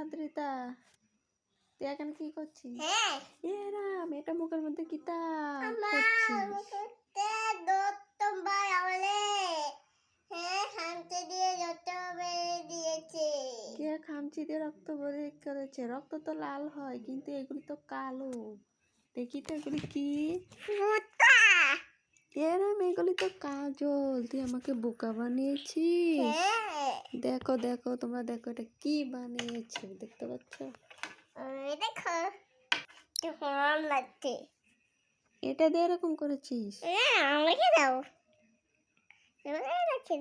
আদ্রিতা তুই এখন কি করছিস? হ্যাঁ। এ রাম এটা মুখের মধ্যে কিতা করছিস? হ্যাঁ কে খামচি দিয়ে রক্ত বের করেছে? রক্ত তো লাল হয় কিন্তু এগুলি তো কালো। দেখি তো এগুলি কি? এরাম এগুলি তো কাজল তুই আমাকে বোকা বানিয়েছিস। দেখো দেখো তোমরা দেখো এটা কি বানিয়েছে দেখতে পাচ্ছ? দেখো লাগছে। এটা দিয়ে এরকম করেছিস? হ্যাঁ আমাকে দাও।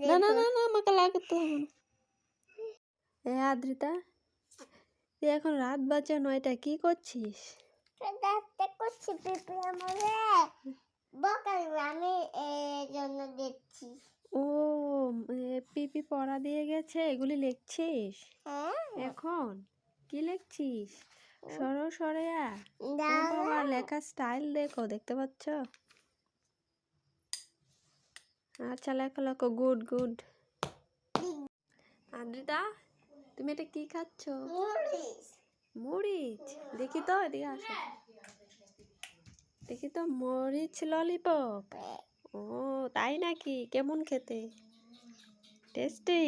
না না না না আমাকে লাগাতে হবে না। এ আদ্রিতা তুই এখন রাত বাজে নয়টা কি করছিস? করছি পিপি আমলে বকাল আমি এর জন্য দেখছি ও পিপি পড়া দিয়ে গেছে এগুলি লিখছিস? হ্যাঁ। এখন? কি লিখছিস? সরো সরেয়া। বাবা লেখা স্টাইল দেখো দেখতে পাচ্ছ? আচ্ছা লেখো লেখো গুড গুড। আদ্রিতা তুমি এটা কি খাচ্ছ? মরিচ দেখি তো এদিকে আসো। দেখি তো মরিচ ললিপপ। ও তাই নাকি? কেমন খেতে? টেস্টি?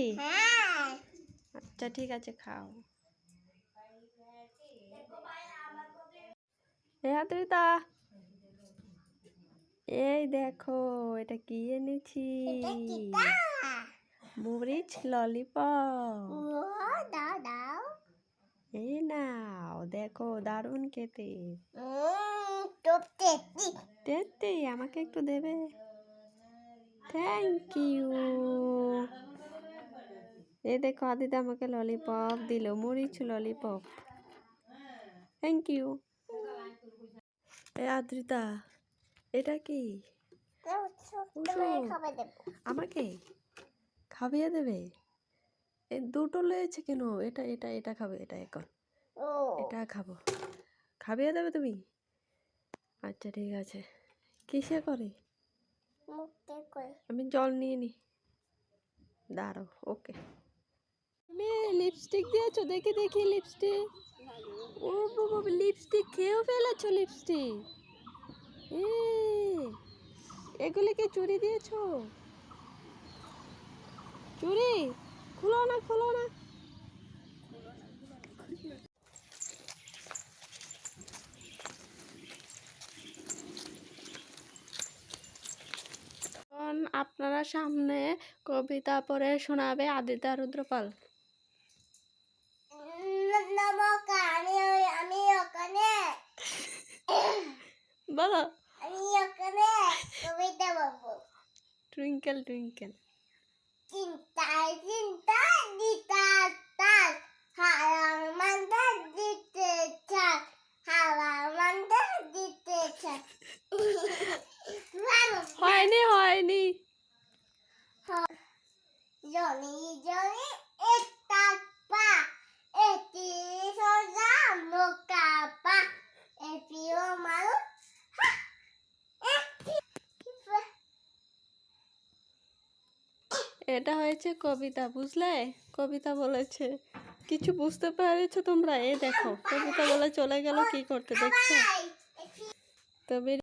আচ্ছা ঠিক আছে খাও। আদ্রিতা এই দেখো এটা কি এনেছি? মরিচ ললিপপ। এই নাও দেখো দারুণ খেতে। আমাকে একটু দেবে? থ্যাংক ইউ এই দেখো আদিদা আমাকে ললিপপ দিল মরিচ ললিপপ থ্যাংক ইউ এ আদ্রিতা এটা কি? আমাকে? খাবিয়ে দেবে? এ দুটো লয়েছে কেন? এটা এটা এটা খাবে এটা এখন। এটা খাব। খাবিয়ে দেবে তুমি? আচ্ছা ঠিক আছে। কিসে করে? মুখতে করে। আমি জল নিয়ে নি। দাঁড়াও ওকে। তুমি লিপস্টিক দিয়েছ? দেখি দেখি লিপস্টিক ও বাবা লিপস্টিক খেয়েও ফেলেছো লিপস্টিক এগুলি কি চুরি দিয়েছ? চুরি? খুলো না খুলো না। এখন আপনারা সামনে কবিতা পড়ে শোনাবে আদিতা রুদ্রপাল। আমি ওখানে। বলো। আমি ওখানে কবিতা বলব। Twinkle twinkle. চিন্তায় চিন্তায় হয়নি হয়নি। জনি জনি একটা পা এটি সোজা মোকা পা এটিও মানুষ এটা হয়েছে কবিতা বুঝলে? কবিতা বলেছে কিছু বুঝতে পেরেছ তোমরা? এ দেখো কবিতা বলে চলে গেল কি করতে দেখছ? তবে